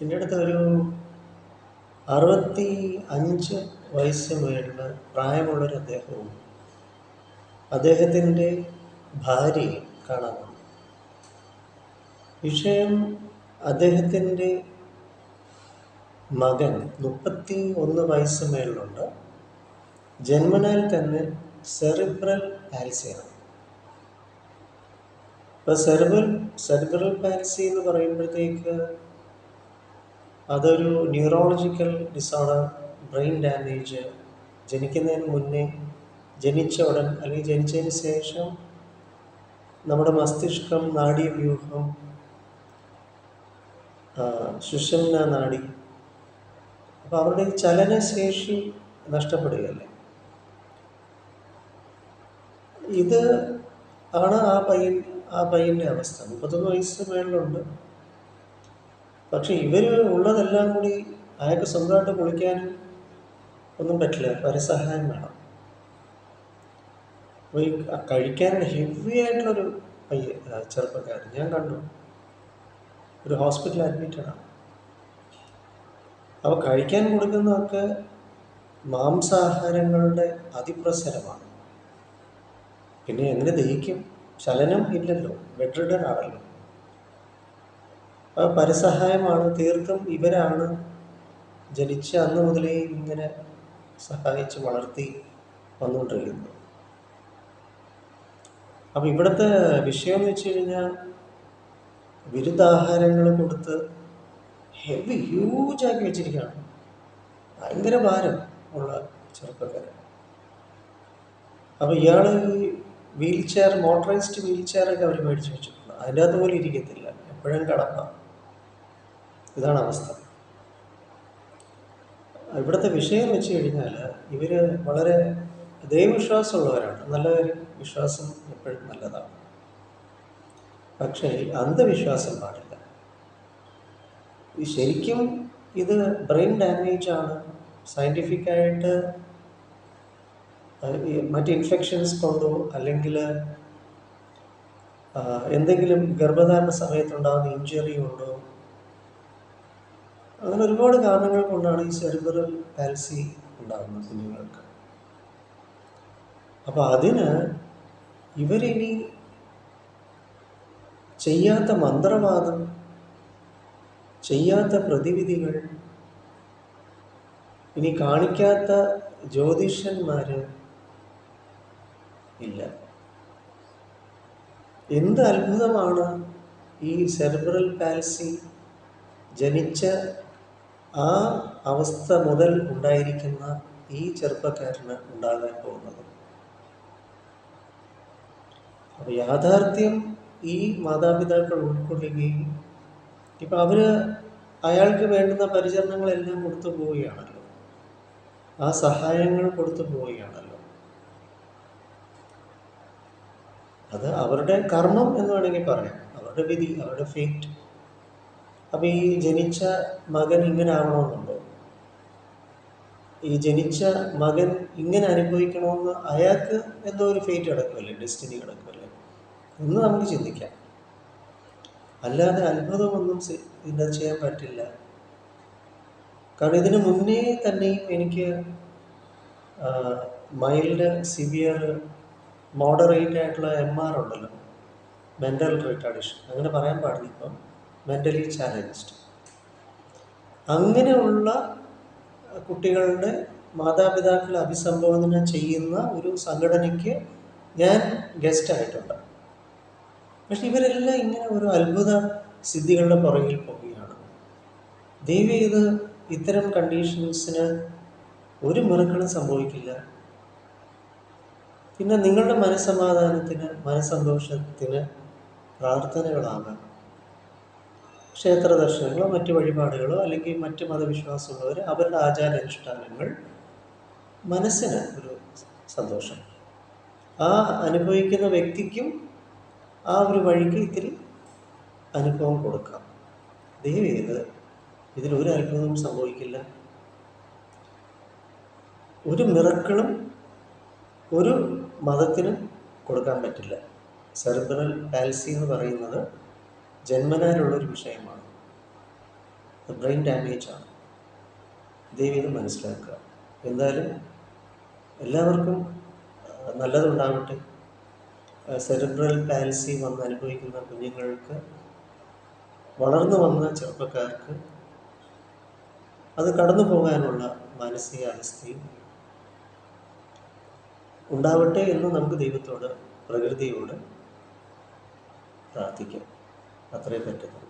എന്റെ അടുത്ത് ഒരു അറുപത്തി അഞ്ച് വയസ്സ് മേളിൽ പ്രായമുള്ളൊരു അദ്ദേഹവും അദ്ദേഹത്തിന്റെ ഭാര്യ കാണാൻ വന്നു. വിഷയം അദ്ദേഹത്തിന്റെ മകൻ മുപ്പത്തി ഒന്ന് വയസ്സ് മേളിലുണ്ട് ജന്മനാൽ തന്നെ സെറിബ്രൽ പാൽസിയാണ് ഇപ്പോൾ സെറിബ്രൽ സെറിബ്രൽ പാൽസി എന്ന് പറയുമ്പോഴത്തേക്ക് അതൊരു ന്യൂറോളജിക്കൽ ഡിസോർഡർ ബ്രെയിൻ ഡാമേജ് ജനിക്കുന്നതിന് മുന്നേ ജനിച്ച ഉടൻ അല്ലെങ്കിൽ ജനിച്ചതിന് ശേഷം നമ്മുടെ മസ്തിഷ്കം നാഡീവ്യൂഹം സുഷുമ്ന നാഡി. അപ്പോൾ അവരുടെ ചലനശേഷി നഷ്ടപ്പെടുകയല്ലേ? ഇത് ആണ് ആ പയ്യൻ ആ പയ്യന്റെ അവസ്ഥ. മുപ്പത്തൊന്ന് വയസ്സ് മേളിലുണ്ട്. പക്ഷെ ഇവർ ഉള്ളതെല്ലാം കൂടി അയാൾക്ക് സ്വന്തമായിട്ട് കുളിക്കാനും ഒന്നും പറ്റില്ല. പരസഹായം വേണം. അപ്പോൾ ഈ കഴിക്കാൻ ഹെവി ആയിട്ടുള്ളൊരു പയ്യ ചെറുപ്പക്കാരൻ. ഞാൻ കണ്ടു. ഒരു ഹോസ്പിറ്റലിൽ അഡ്മിറ്റഡാണ് അപ്പോൾ കഴിക്കാൻ കൊടുക്കുന്നതൊക്കെ മാംസാഹാരങ്ങളുടെ അതിപ്രസരമാണ്. പിന്നെ എങ്ങനെ ദഹിക്കും? ചലനം ഇല്ലല്ലോ. ബെഡ് റിഡൻ ആണല്ലോ. ആ പരസഹായമാണ് തീർത്തും ഇവരാണ് ജനിച്ച അന്ന് മുതലേ ഇങ്ങനെ സഹായിച്ച് വളർത്തി വന്നുകൊണ്ടിരിക്കുന്നത്. അപ്പം ഇവിടുത്തെ വിഷയം എന്ന് വെച്ച് കഴിഞ്ഞാൽ വിരുദ്ധാഹാരങ്ങൾ കൊടുത്ത് ഹെവി ഹ്യൂജാക്കി വെച്ചിരിക്കുകയാണ്. ഭയങ്കര ഭാരം ഉള്ള ചെറുപ്പക്കാരൻ അപ്പോൾ ഇയാൾ വീൽ ചെയർ മോട്ടറൈസ്ഡ് വീൽ ചെയറൊക്കെ അവർ മേടിച്ച് വെച്ചിട്ടുണ്ട്. അതിന്റെ അതുപോലെ ഇരിക്കത്തില്ല. എപ്പോഴും കിടക്കാം ഇതാണ് അവസ്ഥ. ഇവിടുത്തെ വിഷയം വെച്ച് കഴിഞ്ഞാൽ ഇവർ വളരെ ദൈവവിശ്വാസമുള്ളവരാണ്. നല്ല കാര്യം വിശ്വാസം എപ്പോഴും നല്ലതാണ്. പക്ഷേ അന്ധവിശ്വാസം പാടില്ല. ശരിക്കും ഇത് ബ്രെയിൻ ഡാമേജ് ആണ്. സയന്റിഫിക്കായിട്ട് മറ്റ് ഇൻഫെക്ഷൻസ് കൊണ്ടോ അല്ലെങ്കിൽ എന്തെങ്കിലും ഗർഭധാരണ സമയത്തുണ്ടാകുന്ന ഇഞ്ചുറി കൊണ്ടോ അങ്ങനെ ഒരുപാട് കാരണങ്ങൾ കൊണ്ടാണ് ഈ സെറിബ്രൽ പാൽസി ഉണ്ടാകുന്നത് കുഞ്ഞുങ്ങൾക്ക്. അപ്പോൾ അതിന് ഇവരിനി ചെയ്യാത്ത മന്ത്രവാദം ചെയ്യാത്ത പ്രതിവിധികൾ ഇനി കാണിക്കാത്ത ജ്യോതിഷന്മാർ ഇല്ല. എന്ത് അത്ഭുതമാണ് ഈ സെറിബ്രൽ പാൽസി ജനിച്ച ആ അവസ്ഥ മുതൽ ഉണ്ടായിരിക്കുന്ന ഈ ചെറുപ്പക്കാരന് ഉണ്ടാകാൻ പോകുന്നത്. അപ്പോൾ യാഥാർത്ഥ്യം ഈ മാതാപിതാക്കൾ ഉൾക്കൊള്ളുകയും ഇപ്പം അവർ അയാൾക്ക് വേണ്ടുന്ന പരിചരണങ്ങളെല്ലാം കൊടുത്തു പോവുകയാണല്ലോ. ആ സഹായങ്ങൾ കൊടുത്തു പോവുകയാണല്ലോ. അത് അവരുടെ കർമ്മം എന്ന് വേണമെങ്കിൽ പറയാം. അവരുടെ വിധി അവരുടെ ഫേറ്റ് അപ്പം ഈ ജനിച്ച മകൻ ഇങ്ങനെ ആവണമെന്നുണ്ടോ. ഈ ജനിച്ച മകൻ ഇങ്ങനെ അനുഭവിക്കണമെന്ന് അയാൾക്ക് എന്തോ ഒരു ഫേറ്റ് കിടക്കുമല്ലേ ഡെസ്റ്റിനി കിടക്കുമല്ലേ? എന്ന് നമുക്ക് ചിന്തിക്കാം. അല്ലാതെ അത്ഭുതമൊന്നും ഇതിന്റെ ചെയ്യാൻ പറ്റില്ല. കാരണം ഇതിന് മുന്നേ തന്നെയും എനിക്ക് മൈൽഡ് സിവിയർ മോഡറേറ്റ് ആയിട്ടുള്ള എം ആർ ഉണ്ടല്ലോ. മെന്റൽ റിട്ടാർഡേഷൻ അങ്ങനെ പറയാൻ പാടില്ല ഇപ്പം. മെന്റലി ചാലഞ്ച്ഡ് അങ്ങനെയുള്ള കുട്ടികളുടെ മാതാപിതാക്കളെ അഭിസംബോധന ചെയ്യുന്ന ഒരു സംഘടനയ്ക്ക് ഞാൻ ഗസ്റ്റ് ആയിട്ടുണ്ട്. പക്ഷെ ഇവരെല്ലാം ഇങ്ങനെ ഒരു അത്ഭുത സിദ്ധികളുടെ പുറകിൽ പോവുകയാണ്. ദൈവം ഇത് ഇത്തരം കണ്ടീഷൻസിന് ഒരു മിറക്കളും സംഭവിക്കില്ല. പിന്നെ നിങ്ങളുടെ മനസ്സമാധാനത്തിന് മനസ്സന്തോഷത്തിന് പ്രാർത്ഥനകളാകാം ക്ഷേത്ര ദർശനങ്ങളോ മറ്റ് വഴിപാടുകളോ അല്ലെങ്കിൽ മറ്റ് മതവിശ്വാസമുള്ളവർ അവരുടെ ആചാരാനുഷ്ഠാനങ്ങൾ മനസ്സിന് ഒരു സന്തോഷം. ആ അനുഭവിക്കുന്ന വ്യക്തിക്കും ആ ഒരു വഴിക്ക് ഇത്തിരി അനുഭവം കൊടുക്കാം. ദൈവം ഇത് ഇതിലൊരു അത്ഭുതവും സംഭവിക്കില്ല. ഒരു മിറക്കളും ഒരു മതത്തിനും കൊടുക്കാൻ പറ്റില്ല. സെറിബ്രൽ പാൽസി എന്ന് പറയുന്നത് ജന്മനാലുള്ളൊരു വിഷയമാണ്. ബ്രെയിൻ ഡാമേജാണ് ദൈവം ഇത് മനസ്സിലാക്കുക. എന്തായാലും എല്ലാവർക്കും നല്ലതുണ്ടാകട്ടെ സെറിബ്രൽ പാൽസി വന്ന് അനുഭവിക്കുന്ന കുഞ്ഞുങ്ങൾക്ക് വളർന്നു വന്ന ചെറുപ്പക്കാർക്ക് അത് കടന്നു പോകാനുള്ള മാനസികാവസ്ഥയും ഉണ്ടാവട്ടെ എന്ന് നമുക്ക് ദൈവത്തോട് പ്രകൃതിയോട് പ്രാർത്ഥിക്കാം. അത്രേ പറ്റുന്നു